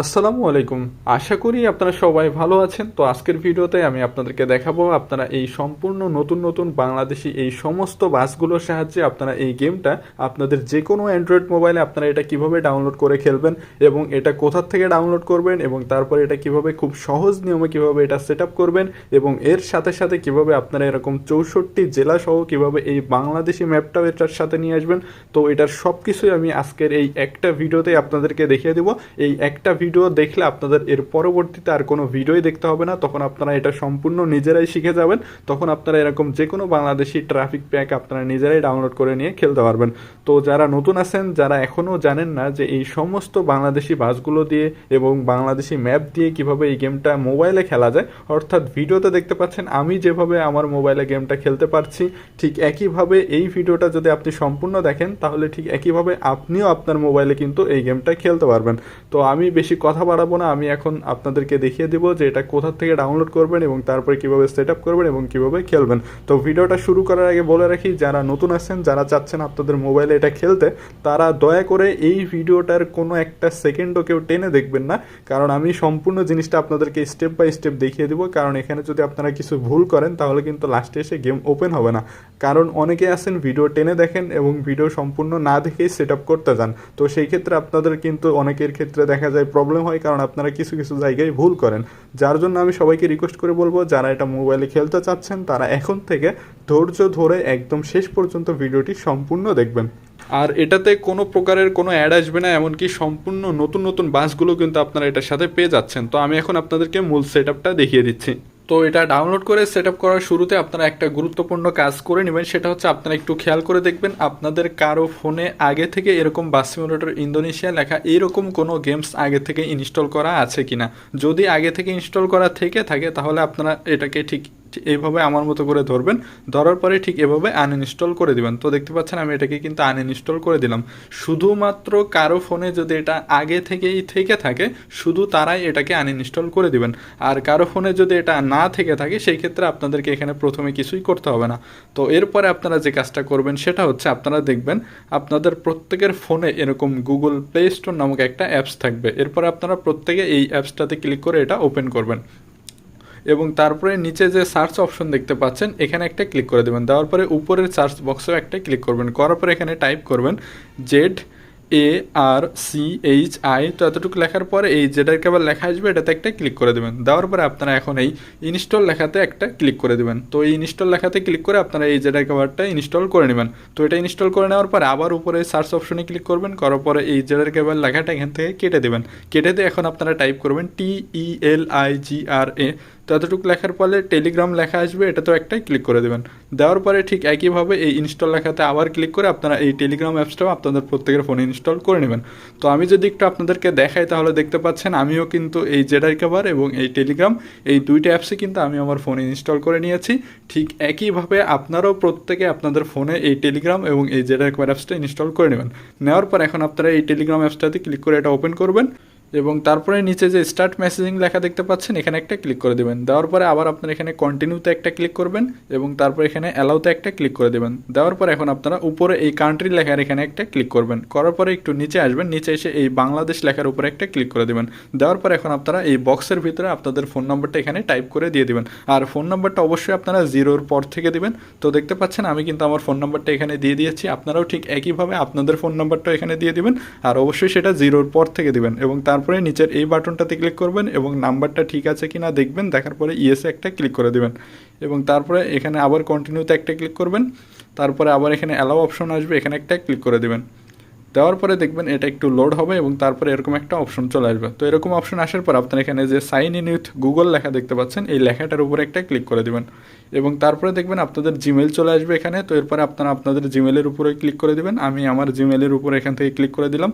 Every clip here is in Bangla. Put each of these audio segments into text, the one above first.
আসসালামু আলাইকুম। আশা করি আপনারা সবাই ভালো আছেন। তো আজকের ভিডিওতে আমি আপনাদেরকে দেখাবো আপনারা এই সম্পূর্ণ নতুন নতুন বাংলাদেশি এই সমস্ত বাসগুলোর সাহায্যে আপনারা এই গেমটা আপনাদের যে কোনো অ্যান্ড্রয়েড মোবাইলে আপনারা এটা কীভাবে ডাউনলোড করে খেলবেন এবং এটা কোথার থেকে ডাউনলোড করবেন এবং তারপরে এটা কীভাবে খুব সহজ নিয়মে কীভাবে এটা সেট করবেন এবং এর সাথে সাথে কীভাবে আপনারা এরকম চৌষট্টি জেলা সহ কীভাবে এই বাংলাদেশি ম্যাপটাও এটার সাথে নিয়ে আসবেন। তো এটার সব কিছুই আমি আজকের এই একটা ভিডিওতে আপনাদেরকে দেখিয়ে দেবো। এই একটা ভিডিও দেখলে আপনাদের এর পরবর্তীতে আর কোনো ভিডিওই দেখতে হবে না। তখন আপনারা এটা সম্পূর্ণ নিজেরাই শিখে যাবেন। তখন আপনারা এরকম যে কোনো বাংলাদেশি ট্রাফিক প্যাক আপনারা নিজেরাই ডাউনলোড করে নিয়ে খেলতে পারবেন। তো যারা নতুন আছেন, যারা এখনও জানেন না যে এই সমস্ত বাংলাদেশি বাসগুলো দিয়ে এবং বাংলাদেশি ম্যাপ দিয়ে কীভাবে এই গেমটা মোবাইলে খেলা যায়, অর্থাৎ ভিডিওতে দেখতে পাচ্ছেন, আমি যেভাবে আমার মোবাইলে গেমটা খেলতে পারছি, ঠিক একইভাবে এই ভিডিওটা যদি আপনি সম্পূর্ণ দেখেন, তাহলে ঠিক একইভাবে আপনিও আপনার মোবাইলে কিন্তু এই গেমটা খেলতে পারবেন। তো আমি বেশি কথা বাড়াবো না, আমি এখন আপনাদেরকে দেখিয়ে দিব যে এটা কোথা থেকে ডাউনলোড করবেন এবং তারপরে কীভাবে সেট আপ করবেন এবং কীভাবে খেলবেন। তো ভিডিওটা শুরু করার আগে বলে রাখি, যারা নতুন আছেন, যারা চাচ্ছেন আপনাদের মোবাইলে এটা খেলতে, তারা দয়া করে এই ভিডিওটার কোনো একটা সেকেন্ডও কেউ টেনে দেখবেন না। কারণ আমি সম্পূর্ণ জিনিসটা আপনাদেরকে স্টেপ বাই স্টেপ দেখিয়ে দিব। কারণ এখানে যদি আপনারা কিছু ভুল করেন, তাহলে কিন্তু লাস্টে এসে গেম ওপেন হবে না। কারণ অনেকে আছেন ভিডিও টেনে দেখেন এবং ভিডিও সম্পূর্ণ না দেখেই সেট আপ করতে যান। তো সেই ক্ষেত্রে আপনাদের কিন্তু অনেকের ক্ষেত্রে দেখা যায় প্রবলেম হয় কারণ আপনারা কিছু কিছু জায়গায় ভুল করেন। যার জন্য আমি সবাইকে রিকোয়েস্ট করে বলব, যারা এটা মোবাইলে খেলতে চাচ্ছেন, তারা এখন থেকে ধৈর্য ধরে একদম শেষ পর্যন্ত ভিডিওটি সম্পূর্ণ দেখবেন। আর এটাতে কোনো প্রকারের কোনো অ্যাড আসবে না, এমনকি সম্পূর্ণ নতুন নতুন বাসগুলো কিন্তু আপনারা এটার সাথে পেয়ে যাচ্ছেন। তো আমি এখন আপনাদেরকে মূল সেট দেখিয়ে দিচ্ছি। তো এটা ডাউনলোড করে সেট আপ করার শুরুতে আপনারা একটা গুরুত্বপূর্ণ কাজ করে নেবেন, সেটা হচ্ছে আপনারা একটু খেয়াল করে দেখবেন আপনাদের কারও ফোনে আগে থেকে এরকম বাস সিমুলেটর ইন্দোনেশিয়া লেখা এরকম কোনো গেমস আগে থেকে ইনস্টল করা আছে কিনা। যদি আগে থেকে ইনস্টল করা থেকে থাকে, তাহলে আপনারা এটাকে ঠিক এইভাবে আমার মতো করে ধরবেন। ধরার পরে ঠিক এভাবে আনইনস্টল করে দিবেন। তো দেখতে পাচ্ছেন আমি এটাকে কিন্তু আনইনস্টল করে দিলাম। শুধুমাত্র কারও ফোনে যদি এটা আগে থেকেই থেকে থাকে, শুধু তারাই এটাকে আনইনস্টল করে দিবেন। আর কারও ফোনে যদি এটা না থেকে থাকে, সেই ক্ষেত্রে আপনাদেরকে এখানে প্রথমে কিছুই করতে হবে না। তো এরপরে আপনারা যে কাজটা করবেন, সেটা হচ্ছে আপনারা দেখবেন আপনাদের প্রত্যেকের ফোনে এরকম গুগল প্লে স্টোর নামক একটা অ্যাপস থাকবে। এরপরে আপনারা প্রত্যেকে এই অ্যাপসটাতে ক্লিক করে এটা ওপেন করবেন। এবং তারপরে নিচে যে সার্চ অপশন দেখতে পাচ্ছেন, এখানে একটা ক্লিক করে দেবেন। দেওয়ার পরে উপরের সার্চ বক্সেও একটা ক্লিক করবেন। করার পরে এখানে টাইপ করবেন Z A R C H I তো এতটুকু লেখার পরে এই যেটার কেবল লেখা আসবে, এটাতে একটা ক্লিক করে দেবেন। দেওয়ার পরে আপনারা এখন এই ইনস্টল লেখাতে একটা ক্লিক করে দেবেন। তো এই ইনস্টল লেখাতে ক্লিক করে আপনারা এই যেটার কেবলটা ইনস্টল করে নেবেন। তো এটা ইনস্টল করে নেওয়ার পরে আবার উপরে সার্চ অপশনে ক্লিক করবেন। করার পরে এই যেটার কেবল লেখাটা এখান থেকে কেটে দেবেন। কেটে দিয়ে এখন আপনারা টাইপ করবেন টি ই এল আই জি আর এ তো এতটুকু লেখার পরে টেলিগ্রাম লেখা আসবে এটা তো একটাই ক্লিক করে দেবেন। দেওয়ার পরে ঠিক একইভাবে এই ইনস্টল লেখাতে আবার ক্লিক করে আপনারা এই টেলিগ্রাম অ্যাপসটাও আপনাদের প্রত্যেকের ফোনে ইনস্টল করে নেবেন। তো আমি যদি একটু আপনাদেরকে দেখাই তাহলে দেখতে পাচ্ছেন, আমিও কিন্তু এই জেডাই কাভার এবং এই টেলিগ্রাম এই দুইটা অ্যাপসে কিন্তু আমি আমার ফোনে ইনস্টল করে নিয়েছি। ঠিক একইভাবে আপনারাও প্রত্যেকে আপনাদের ফোনে এই টেলিগ্রাম এবং এই জেডাই কাভার অ্যাপসটা ইনস্টল করে নেবেন। নেওয়ার পর এখন আপনারা এই টেলিগ্রাম অ্যাপসটাতে ক্লিক করে এটা ওপেন করবেন। এবং তারপরে নিচে যে স্টার্ট মেসেজিং লেখা দেখতে পাচ্ছেন, এখানে একটা ক্লিক করে দেবেন। দেওয়ার পরে আবার আপনারা এখানে কন্টিনিউতে একটা ক্লিক করবেন এবং তারপর এখানে অ্যালাউতে একটা ক্লিক করে দেবেন। দেওয়ার পরে এখন আপনারা উপরে এই কান্ট্রি লেখার এখানে একটা ক্লিক করবেন। করার পরে একটু নিচে আসবেন, নিচে এসে এই বাংলাদেশ লেখার উপরে একটা ক্লিক করে দেবেন। দেওয়ার পরে এখন আপনারা এই বক্সের ভিতরে আপনাদের ফোন নম্বরটা এখানে টাইপ করে দিয়ে দিবেন। আর ফোন নম্বরটা অবশ্যই আপনারা জিরোর পর থেকে দিবেন। তো দেখতে পাচ্ছেন, আমি কিন্তু আমার ফোন নম্বরটা এখানে দিয়ে দিয়েছি। আপনারাও ঠিক একইভাবে আপনাদের ফোন নম্বরটা এখানে দিয়ে দিবেন। আর অবশ্যই সেটা জিরোর পর থেকে দিবেন এবং তারপরে নিচের এই বাটনটাতে ক্লিক করবেন এবং নাম্বারটা ঠিক আছে কি না দেখবেন, দেখার পরে ইয়েসে একটা ক্লিক করে দেবেন। এবং তারপরে এখানে আবার কন্টিনিউতে একটা ক্লিক করবেন, তারপরে আবার এখানে অ্যালাউ অপশন আসবে, এখানে একটা ক্লিক করে দেবেন। দেওয়ার পরে দেখবেন এটা একটু লোড হবে এবং তারপরে এরকম একটা অপশন চলে আসবে। তো এরকম অপশন আসার পর আপনার এখানে যে সাইন ইন উইথ গুগল লেখা দেখতে পাচ্ছেন, এই লেখাটার উপরে একটা ক্লিক করে দেবেন। এবং তারপরে দেখবেন আপনাদের জিমেল চলে আসবে এখানে, তো এরপরে আপনারা আপনাদের জিমেলের উপরে ক্লিক করে দেবেন। আমি আমার জিমেলের উপরে এখান থেকে ক্লিক করে দিলাম।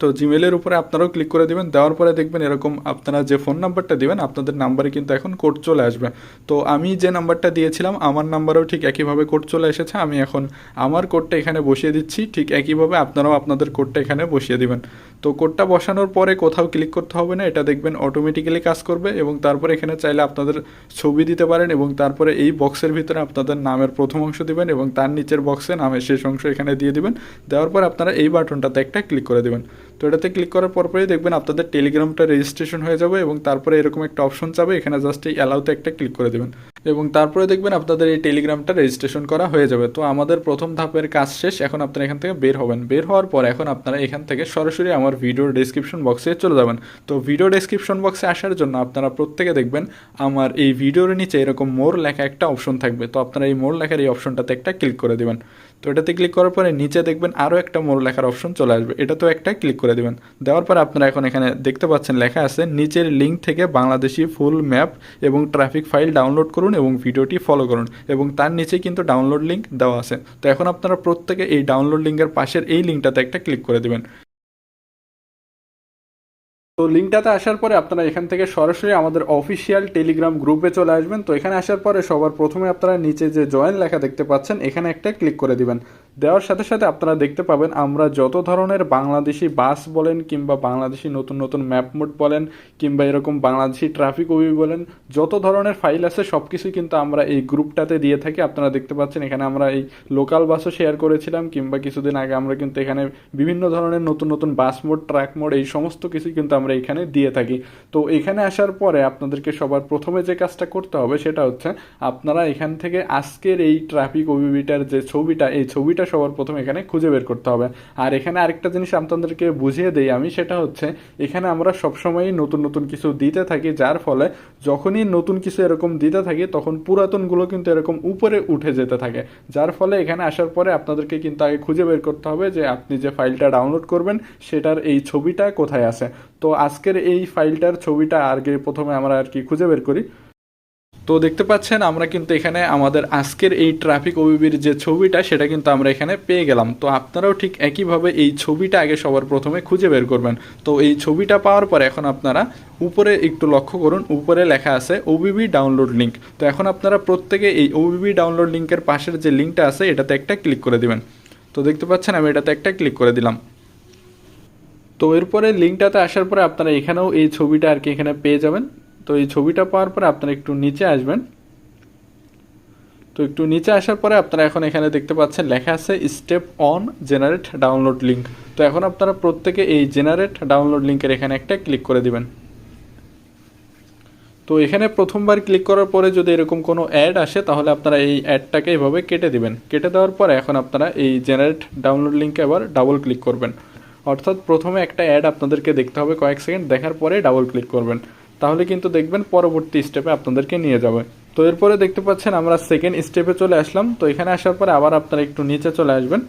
তো জিমেলের উপরে আপনারাও ক্লিক করে দেবেন। দেওয়ার পরে দেখবেন এরকম আপনারা যে ফোন নাম্বারটা দেবেন, আপনাদের নাম্বারে কিন্তু এখন কোড চলে আসবে। তো আমি যে নাম্বারটা দিয়েছিলাম, আমার নাম্বারেও ঠিক একইভাবে কোড চলে এসেছে। আমি এখন আমার কোডটা এখানে বসিয়ে দিচ্ছি। ঠিক একইভাবে আপনারাও আপনাদের কোডটা এখানে বসিয়ে দিবেন। তো কোডটা বসানোর পরে কোথাও ক্লিক করতে হবে না। এটা দেখবেন অটোমেটিক্যালি কাজ করবে এবং তারপরে এখানে চাইলে আপনাদের ছবি দিতে পারেন এবং তারপরে এই বক্সের ভিতরে আপনাদের নামের প্রথম অংশ দিবেন এবং তার নিচের বক্সে নামের শেষ অংশ এখানে দিয়ে দিবেন। দেওয়ার পর আপনারা এই বাটনটাতে একটা ক্লিক করে দেবেন। তো এটাতে ক্লিক করার পরপরই দেখবেন আপনাদের টেলিগ্রামটা রেজিস্ট্রেশন হয়ে যাবে এবং তারপরে এরকম একটা অপশন চাবে, এখানে জাস্ট এই অ্যালাউতে একটা ক্লিক করে দেবেন। এবং তারপরে দেখবেন আপনাদের এই টেলিগ্রামটা রেজিস্ট্রেশন করা হয়ে যাবে। তো আমাদের প্রথম ধাপের কাজ শেষ, এখন আপনারা এখান থেকে বের হবেন। বের হওয়ার পর এখন আপনারা এখান থেকে সরাসরি আমার ভিডিওর ডেসক্রিপশন বক্সে চলে যাবেন। তো ভিডিও ডেসক্রিপশন বক্সে আসার জন্য আপনারা প্রত্যেকে দেখবেন আমার এই ভিডিওর নিচে এরকম মোর লেখা একটা অপশন থাকবে। তো আপনারা এই মোর লেখার এই অপশনটাতে একটা ক্লিক করে দেবেন। তো এটাতে ক্লিক করার পরে নিচে দেখবেন আরও একটা মোর লেখার অপশন চলে আসবে। এটা তো একটা ক্লিক করে দেবেন। দেওয়ার পরে আপনারা এখন এখানে দেখতে পাচ্ছেন লেখা আছে, নিচের লিঙ্ক থেকে বাংলাদেশি ফুল ম্যাপ এবং ট্রাফিক ফাইল ডাউনলোড করুন এবং ভিডিওটি ফলো করুন এবং তার নিচে কিন্তু ডাউনলোড লিঙ্ক দেওয়া আছে। তো এখন আপনারা প্রত্যেকে এই ডাউনলোড লিঙ্কের পাশের এই লিঙ্কটাতে একটা ক্লিক করে দেবেন। তো লিঙ্কটাতে আসার পরে আপনারা এখান থেকে সরাসরি আমাদের অফিসিয়াল টেলিগ্রাম গ্রুপে চলে আসবেন। তো এখানে আসার পরে সবার প্রথমে আপনারা নিচে যে জয়েন লেখা দেখতে পাচ্ছেন, এখানে একটা ক্লিক করে দিবেন। দেওয়ার সাথে সাথে আপনারা দেখতে পাবেন, আমরা যত ধরনের বাংলাদেশি বাস বলেন কিংবা বাংলাদেশি নতুন নতুন ম্যাপ মোড বলেন কিংবা এরকম বাংলাদেশি ট্রাফিক ওবি বলেন, যত ধরনের ফাইল আছে সব কিছুই কিন্তু আমরা এই গ্রুপটাতে দিয়ে থাকি। আপনারা দেখতে পাচ্ছেন এখানে আমরা এই লোকাল বাসও শেয়ার করেছিলাম কিংবা কিছুদিন আগে আমরা কিন্তু এখানে বিভিন্ন ধরনের নতুন নতুন বাস মোড ট্রাক মোড এই সমস্ত কিছুই কিন্তু আমরা এখানে দিয়ে থাকি। তো এখানে আসার পরে আপনাদেরকে সবার প্রথমে যে কাজটা করতে হবে সেটা হচ্ছে, আপনারা এখান থেকে আজকের এই ট্রাফিক ওবিবিটার যে ছবিটা, এই ছবিটা সবার প্রথমে এখানে খুঁজে বের করতে হবে। আর এখানে আরেকটা জিনিস আপনাদেরকে বুঝিয়ে দেই আমি, সেটা হচ্ছে এখানে আমরা সবসময়ই নতুন নতুন কিছু দিতে থাকি, যার ফলে যখনই নতুন কিছু এরকম দিতে থাকি, তখন পুরাতনগুলো কিন্তু এরকম উপরে উঠে যেতে থাকে। যার ফলে এখানে আসার পরে আপনাদেরকে কিন্তু আগে খুঁজে বের করতে হবে যে আপনি যে ফাইলটা ডাউনলোড করবেন, সেটার এই ছবিটা কোথায় আছে। তো আজকের এই ফাইলটার ছবিটা আগে প্রথমে আমরা আর কি খুঁজে বের করি। তো দেখতে পাচ্ছেন, আমরা কিন্তু এখানে আমাদের আজকের এই ট্রাফিক ওবিবির যে ছবিটা, সেটা কিন্তু আমরা এখানে পেয়ে গেলাম। তো আপনারাও ঠিক একইভাবে এই ছবিটা আগে সবার প্রথমে খুঁজে বের করবেন। তো এই ছবিটা পাওয়ার পর এখন আপনারা উপরে একটু লক্ষ্য করুন, উপরে লেখা আছে ওবিবি ডাউনলোড লিঙ্ক তো এখন আপনারা প্রত্যেকে এই ওবিবি ডাউনলোড লিঙ্কের পাশের যে লিঙ্কটা আছে, এটাতে একটা ক্লিক করে দিবেন। তো দেখতে পাচ্ছেন, আমি এটাতে একটা ক্লিক করে দিলাম। তো এরপরে লিঙ্কটাতে আসার পরে আপনারা এখানেও এই ছবিটা আর কি এখানে পেয়ে যাবেন। তো এই ছবিটা পাওয়ার পরে আপনারা একটু নিচে আসবেন। তো একটু নিচে আসার পরে আপনারা এখন এখানে দেখতে পাচ্ছেন লেখা আছে step on generate download link তো এখন আপনারা প্রত্যেকে এই জেনারেট ডাউনলোড লিঙ্কের এখানে একটা ক্লিক করে দিবেন। তো এখানে প্রথমবার ক্লিক করার পরে যদি এরকম কোনো অ্যাড আসে, তাহলে আপনারা এই অ্যাডটাকে এভাবে কেটে দিবেন। কেটে দেওয়ার পরে এখন আপনারা এই জেনারেট ডাউনলোড লিঙ্কে আবার ডাবল ক্লিক করবেন। অর্থাৎ প্রথমে একটা অ্যাড আপনাদেরকে দেখতে হবে কয়েক সেকেন্ড দেখার পরে ডাবল ক্লিক করবেন। তাহলে কিন্তু দেখবেন পরবর্তী স্টেপে আপনাদেরকে নিয়ে যাবে। তো এরপরে দেখতে পাচ্ছেন আমরা সেকেন্ড স্টেপে চলে আসলাম। তো এখানে আসার পরে আবার আপনারা একটু নিচে চলে আসবেন।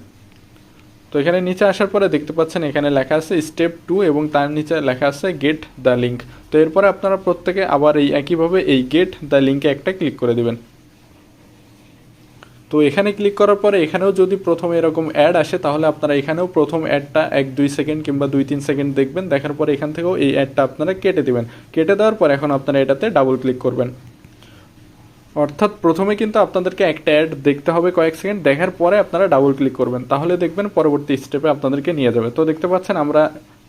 তো এখানে নিচে আসার পরে দেখতে পাচ্ছেন এখানে লেখা আছে স্টেপ টু এবং তার নিচে লেখা আছে গেট দ্য লিঙ্ক তো এরপরে আপনারা প্রত্যেকে আবার এই একইভাবে এই গেট দ্য লিঙ্কে একটা ক্লিক করে দেবেন। তো এখানে ক্লিক করার পরে এখানেও যদি প্রথমে এরকম অ্যাড আসে, তাহলে আপনারা এখানেও প্রথম অ্যাডটা এক, দুই সেকেন্ড কিংবা দুই, তিন সেকেন্ড দেখবেন। দেখার পরে এখান থেকেও এই অ্যাডটা আপনারা কেটে দেবেন। কেটে দেওয়ার পর এখন আপনারা এটাতে ডাবল ক্লিক করবেন। অর্থাৎ প্রথমে কিন্তু আপনাদেরকে একটা অ্যাড দেখতে হবে কয়েক সেকেন্ড দেখার পরে আপনারা ডাবল ক্লিক করবেন। তাহলে দেখবেন পরবর্তী স্টেপে আপনাদেরকে নিয়ে যাবে। তো দেখতে পাচ্ছেন আমরা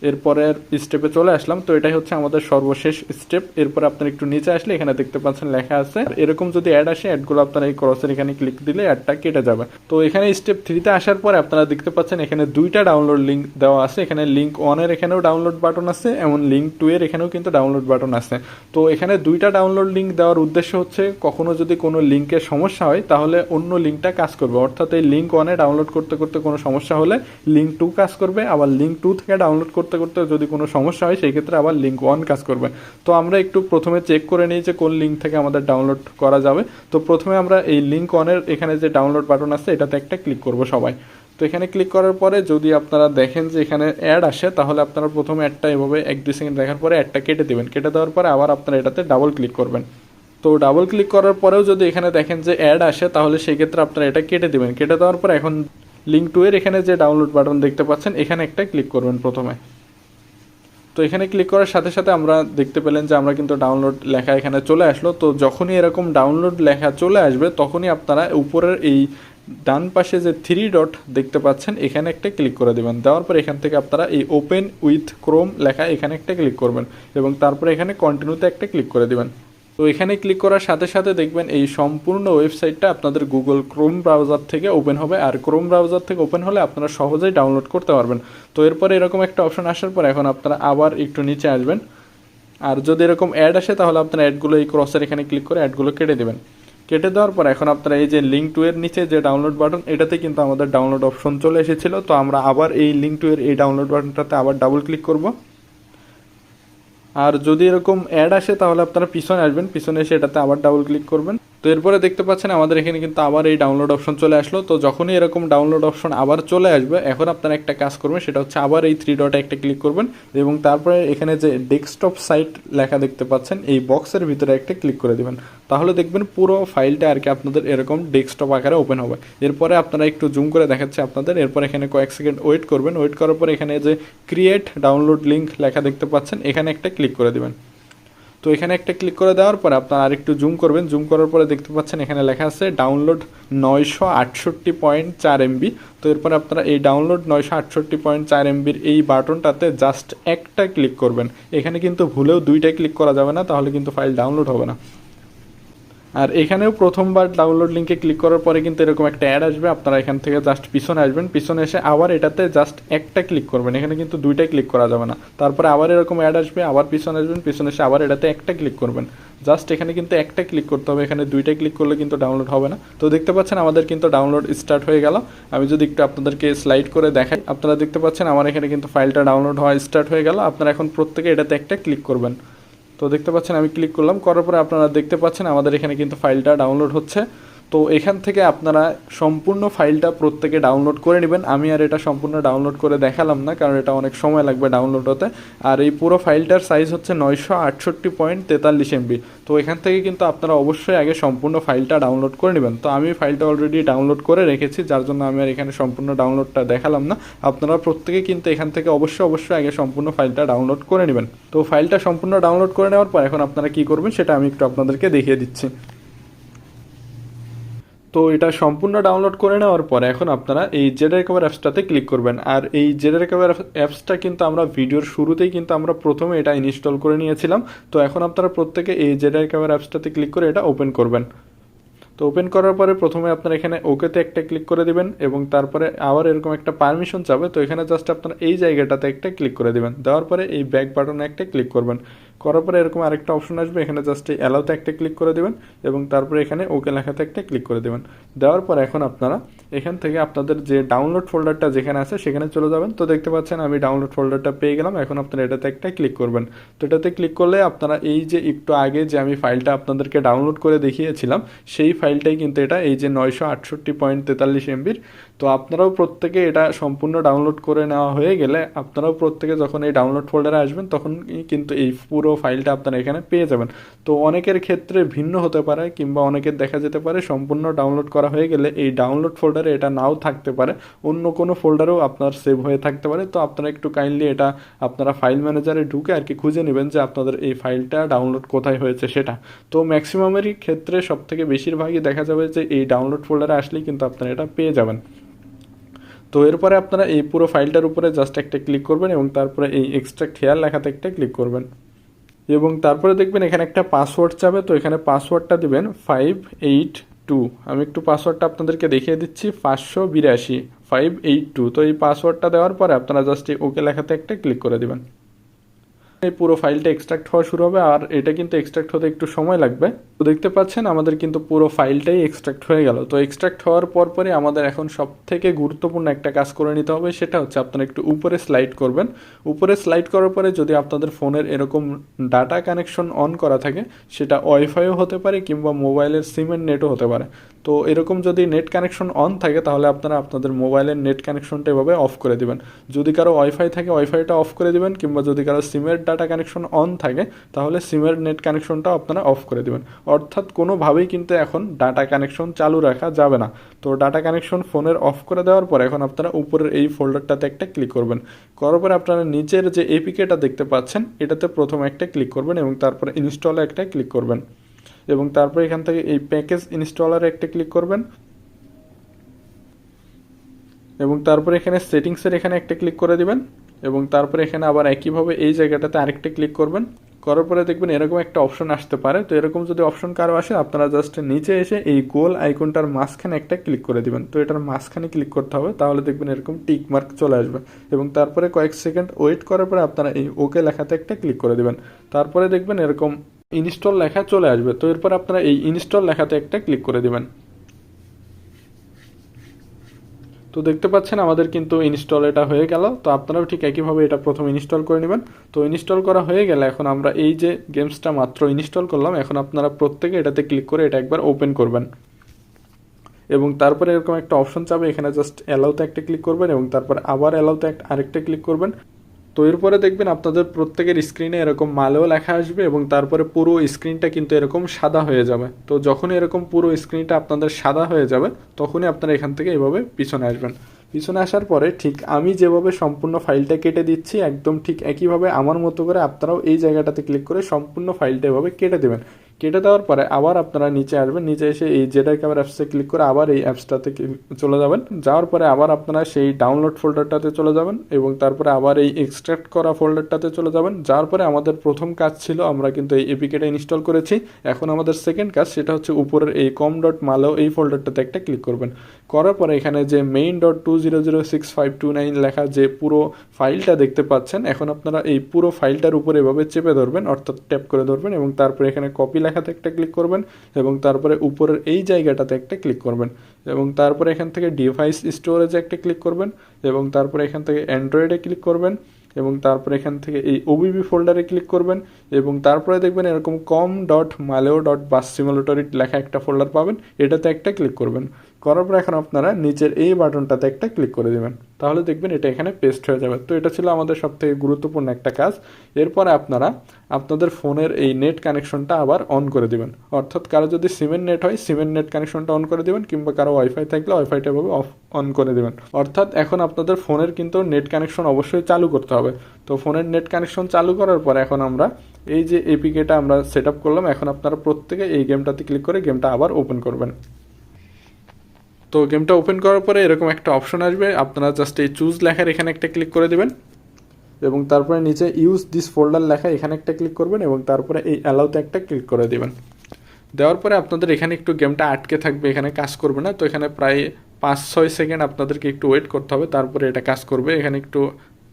এরপরের স্টেপে চলে আসলাম। তো এটাই হচ্ছে আমাদের সর্বশেষ স্টেপ এরপরে আপনার একটু নিচে আসলে এখানে দেখতে পাচ্ছেন লেখা আছে এরকম যদি অ্যাড আসে অ্যাডগুলো আপনারা এই ক্রসের এখানে ক্লিক দিলে অ্যাডটা কেটে যাবে। তো এখানে স্টেপ থ্রিতে আসার পরে আপনারা দেখতে পাচ্ছেন এখানে দুইটা ডাউনলোড লিঙ্ক দেওয়া আছে। এখানে লিঙ্ক ওয়ানের এখানেও ডাউনলোড বাটন আছে, এমন লিঙ্ক টু এর এখানেও কিন্তু ডাউনলোড বাটন আছে। তো এখানে দুইটা ডাউনলোড লিঙ্ক দেওয়ার উদ্দেশ্য হচ্ছে, কখনো যদি কোনো লিঙ্কের সমস্যা হয়, তাহলে অন্য লিঙ্কটা কাজ করবে। অর্থাৎ এই লিঙ্ক ওয়ানে ডাউনলোড করতে করতে কোনো সমস্যা হলে লিঙ্ক টু কাজ করবে, আবার লিঙ্ক টু থেকে ডাউনলোড করতে করতে যদি কোনো সমস্যা হয়, সেই ক্ষেত্রে আবার লিঙ্ক ওয়ান কাজ করবে। তো আমরা একটু প্রথমে চেক করে নিই যে কোন লিঙ্ক থেকে আমাদের ডাউনলোড করা যাবে। তো প্রথমে আমরা এই লিঙ্ক ওয়ানের এখানে যে ডাউনলোড বাটন আছে, এটাতে একটা ক্লিক করব সবাই। তো এখানে ক্লিক করার পরে যদি আপনারা দেখেন যে এখানে অ্যাড আসে, তাহলে আপনারা প্রথমে অ্যাডটা এভাবে এক দুই সেকেন্ড দেখার পরে অ্যাডটা কেটে দেবেন। কেটে দেওয়ার পরে আবার আপনারা এটাতে ডাবল ক্লিক করবেন। তো ডাবল ক্লিক করার পরেও যদি এখানে দেখেন যে অ্যাড আসে, তাহলে সেই ক্ষেত্রে আপনারা এটা কেটে দেবেন। কেটে দেওয়ার পর এখন লিঙ্ক টু এর এখানে যে ডাউনলোড বাটন দেখতে পাচ্ছেন, এখানে একটা ক্লিক করবেন প্রথমে। তো এখানে ক্লিক করার সাথে সাথে আমরা দেখতে পেলেন যে আমরা কিন্তু ডাউনলোড লেখা এখানে চলে আসলো। তো যখনই এরকম ডাউনলোড লেখা চলে আসবে, তখনই আপনারা উপরের এই ডান পাশে যে থ্রি ডট দেখতে পাচ্ছেন, এখানে একটা ক্লিক করে দেবেন। দেওয়ার পর এখান থেকে আপনারা এই ওপেন উইথ ক্রোম লেখা এখানে একটা ক্লিক করবেন এবং তারপরে এখানে কন্টিনিউতে একটা ক্লিক করে দেবেন। তো এখানে ক্লিক করার সাথে সাথে দেখবেন এই সম্পূর্ণ ওয়েবসাইটটা আপনাদের গুগল ক্রোম ব্রাউজার থেকে ওপেন হবে। আর ক্রোম ব্রাউজার থেকে ওপেন হলে আপনারা সহজেই ডাউনলোড করতে পারবেন। তো এরপরে এরকম একটা অপশন আসার পর এখন আপনারা আবার একটু নিচে আসবেন। আর যদি এরকম অ্যাড আসে, তাহলে আপনারা অ্যাডগুলো এই ক্রসের এখানে ক্লিক করে অ্যাডগুলো কেটে দেবেন। কেটে দেওয়ার পর এখন আপনারা এই যে লিঙ্ক টু এর নিচে যে ডাউনলোড বাটন এটাতে কিন্তু আমাদের ডাউনলোড অপশন চলে এসেছিল। তো আমরা আবার এই লিঙ্ক টু এর এই ডাউনলোড বাটনটাতে আবার ডাবল ক্লিক করব। আর যদি এরকম অ্যাড আসে, তাহলে আপনারা পিছনে আসবেন। পিছনে এসে এটাতে আবার ডাবল ক্লিক করবেন। তো এরপরে দেখতে পাচ্ছেন আমাদের এখানে কিন্তু আবার এই ডাউনলোড অপশন চলে আসলো। তো যখনই এরকম ডাউনলোড অপশন আবার চলে আসবে, এখন আপনারা একটা কাজ করবেন, সেটা হচ্ছে আবার এই থ্রি ডটে একটা ক্লিক করবেন এবং তারপরে এখানে যে ডেস্কটপ সাইট লেখা দেখতে পাচ্ছেন, এই বক্সের ভিতরে একটা ক্লিক করে দিবেন। তাহলে দেখবেন পুরো ফাইলটা আর কি আপনাদের এরকম ডেস্কটপ আকারে ওপেন হবে। এরপরে আপনারা একটু জুম করে দেখাচ্ছে আপনাদের। এরপর এখানে কয়েক সেকেন্ড ওয়েট করবেন। ওয়েট করার পর এখানে যে ক্রিয়েট ডাউনলোড লিঙ্ক লেখা দেখতে পাচ্ছেন, এখানে একটা ক্লিক করে দিবেন। তো এখানে একটা ক্লিক করে দেওয়ার পরে আপনারা আরেকটু জুম করবেন। জুম করার পরে দেখতে পাচ্ছেন এখানে লেখা আছে ডাউনলোড নয়শো আটষট্টি পয়েন্ট চার এমবি তো এরপরে আপনারা এই ডাউনলোড নয়শো আটষট্টি পয়েন্ট চার এমবির এই বাটনটাতে জাস্ট একটা ক্লিক করবেন। এখানে কিন্তু ভুলেও দুইটা ক্লিক করা যাবে না, তাহলে কিন্তু ফাইল ডাউনলোড হবে না। আর এখানেও প্রথমবার ডাউনলোড লিঙ্কে ক্লিক করার পরে কিন্তু এরকম একটা অ্যাড আসবে, আপনারা এখান থেকে জাস্ট পিছনে আসবেন, পিছনে এসে আবার এটাতে জাস্ট একটা ক্লিক করবেন, এখানে কিন্তু দুইটাই ক্লিক করা যাবে না। তারপরে আবার এরকম অ্যাড আসবে, আবার পিছনে আসবেন, পিছনে এসে আবার এটাতে একটা ক্লিক করবেন। জাস্ট এখানে কিন্তু একটা ক্লিক করতে হবে, এখানে দুইটা ক্লিক করলে কিন্তু ডাউনলোড হবে না। তো দেখতে পাচ্ছেন আমাদের কিন্তু ডাউনলোড স্টার্ট হয়ে গেল। আমি যদি একটু আপনাদেরকে স্লাইড করে দেখাই, আপনারা দেখতে পাচ্ছেন আমার এখানে কিন্তু ফাইলটা ডাউনলোড হওয়া স্টার্ট হয়ে গেল। আপনারা এখন প্রত্যেকে এটাতে একটা ক্লিক করবেন। তো দেখতে পাচ্ছেন, আমি ক্লিক করলাম, করার পরে আপনারা দেখতে পাচ্ছেন আমাদের এখানে কিন্তু ফাইলটা ডাউনলোড হচ্ছে। তো এখান থেকে আপনারা সম্পূর্ণ ফাইলটা প্রত্যেকে ডাউনলোড করে নেবেন। আমি আর এটা সম্পূর্ণ ডাউনলোড করে দেখালাম না, কারণ এটা অনেক সময় লাগবে ডাউনলোড হতে। আর এই পুরো ফাইলটার সাইজ হচ্ছে নয়শো আটষট্টি পয়েন্ট তেতাল্লিশ এমবি। তো এখান থেকে কিন্তু আপনারা অবশ্যই আগে সম্পূর্ণ ফাইলটা ডাউনলোড করে নেবেন। তো আমি ফাইলটা অলরেডি ডাউনলোড করে রেখেছি, যার জন্য আমি আর এখানে সম্পূর্ণ ডাউনলোডটা দেখালাম না। আপনারা প্রত্যেকে কিন্তু এখান থেকে অবশ্যই অবশ্যই আগে সম্পূর্ণ ফাইলটা ডাউনলোড করে নেবেন। তো ফাইলটা সম্পূর্ণ ডাউনলোড করে নেওয়ার পর এখন আপনারা কি করবেন, সেটা আমি একটু আপনাদেরকে দেখিয়ে দিচ্ছি। তো এটা সম্পূর্ণ ডাউনলোড করে নেওয়ার পরে এখন আপনারা এই জেড রিকভার অ্যাপসটাতে ক্লিক করবেন। আর এই জেড রিকভার অ্যাপসটা কিন্তু আমরা ভিডিওর শুরুতেই কিন্তু আমরা প্রথমে এটা ইনস্টল করে নিয়েছিলাম। তো এখন আপনারা প্রত্যেকে এই জেড রিকভার অ্যাপসটাতে ক্লিক করে এটা ওপেন করবেন। তো ওপেন করার পরে প্রথমে আপনারা এখানে ওকেতে একটা ক্লিক করে দিবেন এবং তারপরে আবার এরকম একটা পারমিশন চাবে। তো এখানে জাস্ট আপনারা এই জায়গাটাতে একটা ক্লিক করে দিবেন। দেওয়ার পরে এই ব্যাক বাটনে একটা ক্লিক করবেন। করার পরে এরকম আরেকটা অপশন আসবে, এখানে জাস্ট এই অ্যালাউতে একটা ক্লিক করে দেবেন এবং তারপরে এখানে ওকে লেখাতে একটা ক্লিক করে দেবেন। দেওয়ার পর এখন আপনারা এখান থেকে আপনাদের যে ডাউনলোড ফোল্ডারটা যেখানে আছে সেখানে চলে যাবেন। তো দেখতে পাচ্ছেন আমি ডাউনলোড ফোল্ডারটা পেয়ে গেলাম, এখন আপনারা এটাতে একটা ক্লিক করবেন। তো এটাতে ক্লিক করলে আপনারা এই যে একটু আগে যে আমি ফাইলটা আপনাদেরকে ডাউনলোড করে দেখিয়েছিলাম, সেই ফাইলটাই কিন্তু এটা, এই যে নয়শো আটষট্টি পয়েন্ট তেতাল্লিশ এমবির তো আপনারাও প্রত্যেকে এটা সম্পূর্ণ ডাউনলোড করে নেওয়া হয়ে গেলে আপনারাও প্রত্যেকে যখন এই ডাউনলোড ফোল্ডারে আসবেন, তখন কিন্তু এই পুরো ফাইলটা আপনারা এখানে পেয়ে যাবেন। তো অনেকের ক্ষেত্রে ভিন্ন হতে পারে কিংবা অনেকের দেখা যেতে পারে সম্পূর্ণ ডাউনলোড করা হয়ে গেলে এই ডাউনলোড ফোল্ডারে এটা নাও থাকতে পারে, অন্য কোনো ফোল্ডারেও আপনার সেভ হয়ে থাকতে পারে। তো আপনারা একটু কাইন্ডলি এটা আপনারা ফাইল ম্যানেজারে ঢুকে আর কি খুঁজে নেবেন যে আপনাদের এই ফাইলটা ডাউনলোড কোথায় হয়েছে সেটা। তো ম্যাক্সিমামেরই ক্ষেত্রে সব থেকে বেশিরভাগই দেখা যাবে যে এই ডাউনলোড ফোল্ডারে আসলেই কিন্তু আপনারা এটা পেয়ে যাবেন। তো এরপরে আপনারা এই পুরো ফাইলটার উপরে জাস্ট একটা ক্লিক করবেন এবং তারপরে এই এক্সট্রাক্ট হেয়ার লেখাতে একটা ক্লিক করবেন। এবং তারপরে দেখবেন এখানে একটা পাসওয়ার্ড চাবে, তো এখানে পাসওয়ার্ডটা দেবেন ফাইভ এইট টু আমি একটু পাসওয়ার্ডটা আপনাদেরকে দেখিয়ে দিচ্ছি, পাঁচশো বিরাশি ফাইভ এইট টু তো এই পাসওয়ার্ডটা দেওয়ার পরে আপনারা জাস্ট এই ওকে লেখাতে একটা ক্লিক করে দেবেন। এই পুরো ফাইলটা এক্সট্রাক্ট হওয়া শুরু হবে, আর এটা কিন্তু এক্সট্রাক্ট হতে একটু সময় লাগবে। তো দেখতে পাচ্ছেন, আমাদের কিন্তু পুরো ফাইলটাই এক্সট্রাক্ট হয়ে গেল। তো এক্সট্রাক্ট হওয়ার পর পরে আমাদের এখন সব থেকে গুরুত্বপূর্ণ একটা কাজ করে নিতে হবে, সেটা হচ্ছে আপনারা একটু উপরে স্লাইড করবেন। উপরে স্লাইড করার পরে যদি আপনাদের ফোনের এরকম ডাটা কানেকশন অন করা থাকে, সেটা ওয়াইফাইও হতে পারে কিংবা মোবাইলের সিমের নেটও হতে পারে। তো এরকম যদি নেট কানেকশন অন থাকে, তাহলে আপনারা আপনাদের মোবাইলের নেট কানেকশনটা এভাবে অফ করে দিবেন। যদি কারও ওয়াইফাই থাকে ওয়াইফাইটা অফ করে দিবেন, কিংবা যদি কারও সিমের ডাটা কানেকশন অন থাকে, তাহলে সিমের নেট কানেকশনটাও আপনারা অফ করে দিবেন। অর্থাৎ কোনোভাবেই কিন্তু এখন ডাটা কানেকশন চালু রাখা যাবে না। তো ডাটা কানেকশন ফোনের অফ করে দেওয়ার পর এখন আপনারা উপরের এই ফোল্ডারটাতে একটা ক্লিক করবেন। করার পরে আপনারা নিচের যে এপিকেটা দেখতে পাচ্ছেন, এটাতে প্রথমে একটা ক্লিক করবেন এবং তারপরে ইনস্টলে একটা ক্লিক করবেন। এবং তারপরে এখান থেকে এই প্যাকেজ ইনস্টলারে একটা ক্লিক করবেন। এবং তারপরে এখানে সেটিংসের এখানে একটা ক্লিক করে দিবেন এবং তারপরে এখানে আবার একইভাবে এই জায়গাটাতে আরেকটা ক্লিক করবেন। করার পরে দেখবেন এরকম একটা অপশন আসতে পারে। তো এরকম যদি অপশন কারও আসে, আপনারা জাস্ট নিচে এসে এই গোল আইকনটার মাঝখানে একটা ক্লিক করে দিবেন। তো এটার মাঝখানে ক্লিক করতে হবে, তাহলে দেখবেন এরকম টিক মার্ক চলে আসবে। এবং তারপরে কয়েক সেকেন্ড ওয়েট করার পরে আপনারা এই ওকে লেখাতে একটা ক্লিক করে দিবেন। তারপরে দেখবেন এরকম ইনস্টল লেখা চলে আসবে। তো এরপর আপনারা এই ইনস্টল লেখাতে একটা ক্লিক করে দিবেন। তো দেখতে পাচ্ছেন আমাদের কিন্তু ইনস্টল এটা হয়ে গেল। তো আপনারাও ঠিক একইভাবে এটা প্রথম ইনস্টল করে নেবেন। তো ইনস্টল করা হয়ে গেলে এখন আমরা এই যে গেমসটা মাত্র ইনস্টল করলাম, এখন আপনারা প্রত্যেকে এটাতে ক্লিক করে এটা একবার ওপেন করবেন। এবং তারপরে এরকম একটা অপশন চাবে, এখানে জাস্ট অ্যালাউতে একটা ক্লিক করবেন এবং তারপর আবার অ্যালাউতে একটা আরেকটা ক্লিক করবেন। তো এরপরে দেখবেন আপনাদের প্রত্যেকের স্ক্রিনে এরকম মালেও লেখা আসবে এবং তারপরে পুরো স্ক্রিনটা কিন্তু এরকম সাদা হয়ে যাবে। তো যখন এরকম পুরো স্ক্রিনটা আপনাদের সাদা হয়ে যাবে, তখনই আপনারা এখান থেকে এভাবে পিছনে আসবেন। পিছনে আসার পরে ঠিক আমি যেভাবে সম্পূর্ণ ফাইলটা কেটে দিচ্ছি, একদম ঠিক একইভাবে আমার মতো করে আপনারাও এই জায়গাটাতে ক্লিক করে সম্পূর্ণ ফাইলটা এভাবে কেটে দেবেন। কেটে দেওয়ার পরে আবার আপনারা নিচে আসবেন, নিচে এসে এই জেডাই ক্যামেরা অ্যাপসে ক্লিক করে আবার এই অ্যাপসটাতে চলে যাবেন। যাওয়ার পরে আবার আপনারা সেই ডাউনলোড ফোল্ডারটাতে চলে যাবেন এবং তারপরে আবার এই এক্সট্রাক্ট করা ফোল্ডারটাতে চলে যাবেন। যাওয়ার পরে আমাদের প্রথম কাজ ছিল, আমরা কিন্তু এই এপিকেটা ইনস্টল করেছি। এখন আমাদের সেকেন্ড কাজ, সেটা হচ্ছে উপরের এই কম ডট মালো এই ফোল্ডারটাতে একটা ক্লিক করবেন। করার পরে এখানে যে main dot two zero zero six five two nine লেখা যে পুরো ফাইলটা দেখতে পাচ্ছেন, এখন আপনারা এই পুরো ফাইলটার উপরে এভাবে চেপে ধরবেন, অর্থাৎ ট্যাপ করে ধরবেন এবং তারপরে এখানে কপি লেখাতে একটা ক্লিক করবেন এবং তারপরে উপরের এই জায়গাটাতে একটা ক্লিক করবেন এবং তারপরে এখান থেকে ডিভাইস স্টোরেজে একটা ক্লিক করবেন এবং তারপরে এখান থেকে অ্যান্ড্রয়েডে ক্লিক করবেন এবং তারপরে এখান থেকে এই ওবিবি ফোল্ডারে ক্লিক করবেন এবং তারপরে দেখবেন এরকম কম ডট মালেও ডট বাস সিমুলেটরি লেখা একটা ফোল্ডার পাবেন, এটাতে একটা ক্লিক করবেন। করার পর এখন আপনারা নিচের এই বাটনটাতে একটা ক্লিক করে দেবেন। তাহলে দেখবেন এটা এখানে পেস্ট হয়ে যাবে। তো এটা ছিল আমাদের সব থেকে গুরুত্বপূর্ণ একটা কাজ। এরপরে আপনারা আপনাদের ফোনের এই নেট কানেকশনটা আবার অন করে দিবেন। অর্থাৎ কারও যদি সিমেন্ট নেট হয় সিমেন্ট নেট কানেকশনটা অন করে দিবেন, কিংবা কারও ওয়াইফাই থাকলে ওয়াইফাইটা এভাবে অফ অন করে দিবেন। অর্থাৎ এখন আপনাদের ফোনের কিন্তু নেট কানেকশন অবশ্যই চালু করতে হবে। তো ফোনের নেট কানেকশন চালু করার পর এখন আমরা এই যে এপিকেটা আমরা সেট করলাম, এখন আপনারা প্রত্যেকে এই গেমটাতে ক্লিক করে গেমটা আবার ওপেন করবেন। তো গেমটা ওপেন করার পরে এরকম একটা অপশন আসবে। আপনারা জাস্ট এই চুজ লেখার এখানে একটা ক্লিক করে দেবেন এবং তারপরে নিচে ইউজ দিস ফোল্ডার লেখা এখানে একটা ক্লিক করবেন এবং তারপরে এই অ্যালাউতে একটা ক্লিক করে দেবেন। দেওয়ার পরে আপনাদের এখানে একটু গেমটা আটকে থাকবে, এখানে কাজ করবে না। তো এখানে প্রায় পাঁচ ছয় সেকেন্ড আপনাদেরকে একটু ওয়েট করতে হবে, তারপরে এটা কাজ করবে। এখানে একটু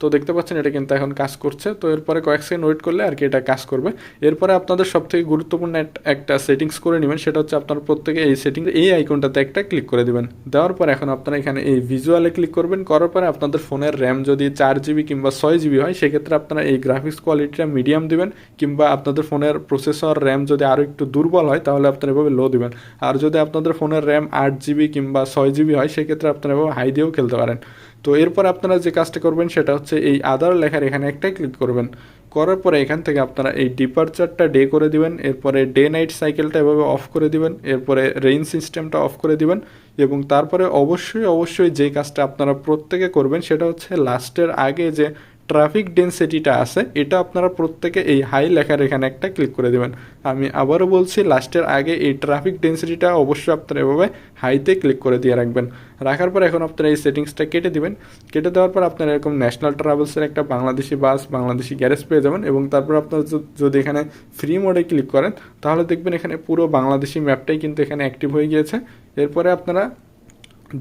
তো দেখতে পাচ্ছেন এটা কিন্তু এখন কাজ করছে। তো এরপরে কয়েক সেকেন্ড ওয়েট করলে আর কি এটা কাজ করবে। এরপরে আপনাদের সব থেকে গুরুত্বপূর্ণ একটা সেটিংস করে নেবেন। সেটা হচ্ছে আপনার প্রত্যেকে এই সেটিং এই আইকনটাতে একটা ক্লিক করে দেবেন। দেওয়ার পর এখন আপনারা এখানে এই ভিজুয়ালে ক্লিক করবেন। করার পরে আপনাদের ফোনের র্যাম যদি চার জিবি কিংবা ছয় জিবি হয়, সেক্ষেত্রে আপনারা এই গ্রাফিক্স কোয়ালিটিটা মিডিয়াম দিবেন কিংবা আপনাদের ফোনের প্রসেসর র্যাম যদি আরও একটু দুর্বল হয়, তাহলে আপনারা এভাবে লো দিবেন। আর যদি আপনাদের ফোনের র্যাম আট জিবি কিংবা ছয় জিবি হয়, সেক্ষেত্রে আপনারা এভাবে হাই দিয়েও খেলতে পারেন। তো এরপর আপনারা যে কাজটা করবেন সেটা হচ্ছে এই আদার লেখার এখানে একটাই ক্লিক করবেন। করার পরে এখান থেকে আপনারা এই ডিপার্চারটা ডে করে দিবেন, এরপরে ডে নাইট সাইকেলটা এভাবে অফ করে দিবেন, এরপরে রেইন সিস্টেমটা অফ করে দিবেন এবং তারপরে অবশ্যই অবশ্যই যে কাজটা আপনারা প্রত্যেকে করবেন সেটা হচ্ছে লাস্টের আগে যে ট্রাফিক ডেন্সিটিটা আছে, এটা আপনারা প্রত্যেকে এই হাই লেখার এখানে একটা ক্লিক করে দেবেন। আমি আবারও বলছি লাস্টের আগে এই ট্রাফিক ডেন্সিটিটা অবশ্যই আপনারা এভাবে হাইতে ক্লিক করে দিয়ে রাখবেন। রাখার পর এখন আপনারা এই সেটিংসটা কেটে দিবেন। কেটে দেওয়ার পর আপনারা এরকম ন্যাশনাল ট্রাভেলসের একটা বাংলাদেশি বাস বাংলাদেশি গ্যারেজ পেয়ে যাবেন এবং তারপর আপনারা যদি এখানে ফ্রি মোডে ক্লিক করেন, তাহলে দেখবেন এখানে পুরো বাংলাদেশি ম্যাপটাই কিন্তু এখানে অ্যাক্টিভ হয়ে গিয়েছে। এরপরে আপনারা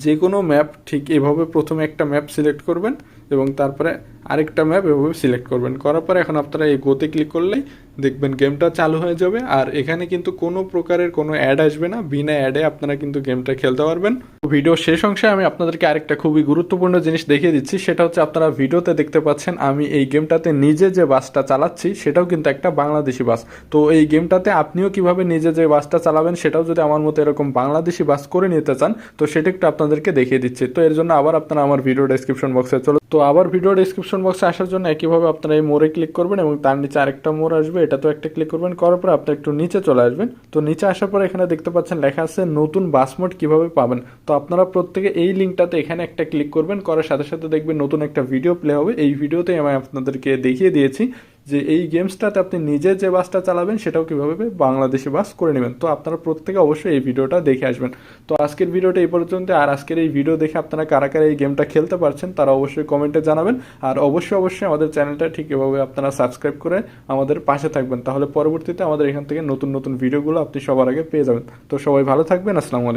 যে কোনো ম্যাপ ঠিক এভাবে প্রথমে একটা ম্যাপ সিলেক্ট করবেন। এবং তারপরে আরেকটা ম্যাপ এভাবে সিলেক্ট করবেন। করার পরে এখন আপনারা এই গোতে ক্লিক করলেই দেখবেন গেমটা চালু হয়ে যাবে আর এখানে কিন্তু কোনো প্রকারের কোনো অ্যাড আসবে না। বিনা অ্যাডে আপনারা কিন্তু গেমটা খেলতে পারবেন। ভিডিও শেষ অংশে আমি আপনাদেরকে আরেকটা খুবই গুরুত্বপূর্ণ জিনিস দেখিয়ে দিচ্ছি। সেটা হচ্ছে আপনারা ভিডিওতে দেখতে পাচ্ছেন, আমি এই গেমটাতে নিজে যে বাসটা চালাচ্ছি, সেটাও কিন্তু একটা বাংলাদেশি বাস। তো এই গেমটাতে আপনিও কীভাবে নিজে যে বাসটা চালাবেন, সেটাও যদি আমার মতো এরকম বাংলাদেশি বাস করে নিতে চান, তো সেটা একটু আপনাদেরকে দেখিয়ে দিচ্ছি। তো এর জন্য আবার আপনারা আমার ভিডিও ডেসক্রিপশন বক্সে চলো। তো আবার ভিডিও ডিসক্রিপশন বক্সে আসার জন্য একইভাবে আপনারা এই মোড়ে ক্লিক করবেন এবং তার নিচে আরেকটা মোড় আসবে এটা তো একটা ক্লিক করবেন, করার পর আপনার একটু নিচে চলে আসবেন। তো নিচে আসার পর এখানে দেখতে পাচ্ছেন লেখা আছে নতুন বাস মোড কীভাবে পাবেন। তো আপনারা প্রত্যেকে এই লিঙ্কটাতে এখানে একটা ক্লিক করবেন, করার সাথে সাথে দেখবেন নতুন একটা ভিডিও প্লে হবে। এই ভিডিওতে আমি আপনাদেরকে দেখিয়ে দিয়েছি যে এই গেমসটাতে আপনি নিজে যে বাসটা চালাবেন, সেটাও কীভাবে বাংলাদেশে বাস করে নেবেন। তো আপনারা প্রত্যেকে অবশ্যই এই ভিডিওটা দেখে আসবেন। তো আজকের ভিডিওটা এই পর্যন্ত আর আজকের এই ভিডিও দেখে আপনারা কারা কারা এই গেমটা খেলতে পারছেন, তারা অবশ্যই কমেন্টে জানাবেন। আর অবশ্যই অবশ্যই আমাদের চ্যানেলটা ঠিক এভাবে আপনারা সাবস্ক্রাইব করে আমাদের পাশে থাকবেন। তাহলে পরবর্তীতে আমাদের এখান থেকে নতুন নতুন ভিডিওগুলো আপনি সবার আগে পেয়ে যাবেন। তো সবাই ভালো থাকবেন। আসসালামু